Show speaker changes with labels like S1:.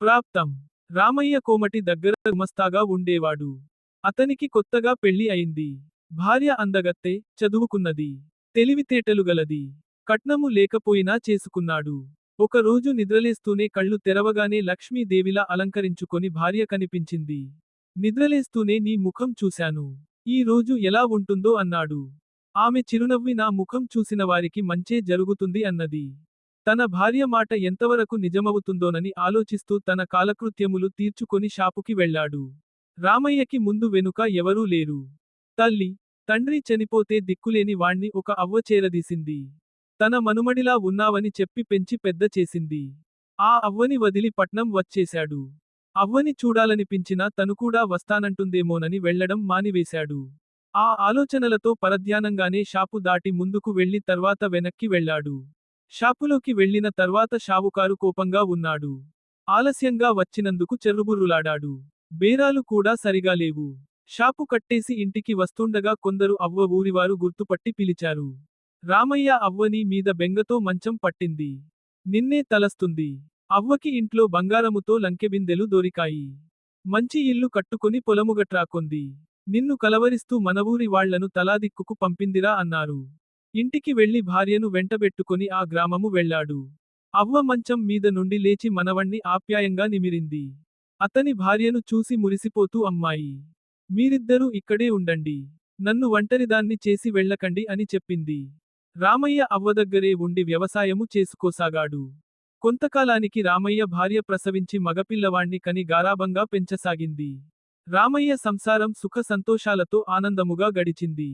S1: ప్రాప్తం. రామయ్య కోమటి దగ్గర గుమస్తాగా ఉండేవాడు. అతనికి కొత్తగా పెళ్ళి అయింది. భార్య అందగత్తె చదువుకున్నది. తెలివితేటలు గలది. కట్నము లేకపోయినా చేసుకున్నాడు. ఒకరోజు నిద్రలేస్తూనే కళ్ళు తెరవగానే లక్ష్మీదేవిలా అలంకరించుకొని భార్య కనిపించింది. నిద్రలేస్తూనే నీ ముఖం చూశాను. ఈ రోజు ఎలా ఉంటుందో అన్నాడు. ఆమె చిరునవ్వి నా ముఖం చూసిన వారికి మంచే జరుగుతుంది అన్నది. తన భార్య మాట ఎంతవరకు నిజమవుతుందోనని ఆలోచిస్తూ తన కాలకృత్యములు తీర్చుకొని షాపుకి వెళ్ళాడు. రామయ్యకి ముందు వెనుక ఎవరూ లేరు. తల్లి తండ్రి చనిపోతే దిక్కులేని వాణ్ణి ఒక అవ్వ చేరదీసింది. తన మనుమడిలా ఉన్నావని చెప్పి పెంచి పెద్ద చేసింది. ఆ అవ్వని వదిలి పట్నం వచ్చేశాడు. అవ్వని చూడాలనిపించినా తనుకూడా వస్తానంటుందేమోనని వెళ్ళడం మానివేశాడు. ఆ ఆలోచనలతో పరధ్యానంగానే షాపు దాటి ముందుకు వెళ్ళి తర్వాత వెనక్కి వెళ్ళాడు. షాపులోకి వెళ్ళిన తర్వాత షావుకారు కోపంగా ఉన్నాడు. ఆలస్యంగా వచ్చినందుకు చెర్రుబుర్రులాడాడు. బేరాలు కూడా సరిగా లేవు. షాపు కట్టేసి ఇంటికి వస్తుండగా కొందరు అవ్వ ఊరివారు గుర్తుపట్టి పిలిచారు. రామయ్య అవ్వని మీద బెంగతో మంచం పట్టింది. నిన్నే తలస్తుంది. అవ్వకి ఇంట్లో బంగారముతో లంకెబిందెలు దొరికాయి. మంచి ఇల్లు కట్టుకుని పొలముగట్రాకొంది నిన్ను కలవరిస్తూ మనవూరి వాళ్ళను తలాదిక్కుకు పంపిందిరా అన్నారు. ఇంటికి వెళ్ళి భార్యను వెంటబెట్టుకుని ఆ గ్రామము వెళ్ళాడు. అవ్వ మంచం మీద నుండి లేచి మనవణ్ణి ఆప్యాయంగా నిమిరింది. అతని భార్యను చూసి మురిసిపోతూ అమ్మాయి మీరిద్దరూ ఇక్కడే ఉండండి. నన్ను ఒంటరిదాన్ని చేసి వెళ్ళకండి అని చెప్పింది. రామయ్య అవ్వదగ్గరే ఉండి వ్యవసాయము చేసుకోసాగాడు. కొంతకాలానికి రామయ్య భార్య ప్రసవించి మగపిల్లవాణ్ణి కని గారాభంగా పెంచసాగింది. రామయ్య సంసారం సుఖ సంతోషాలతో ఆనందముగా గడిచింది.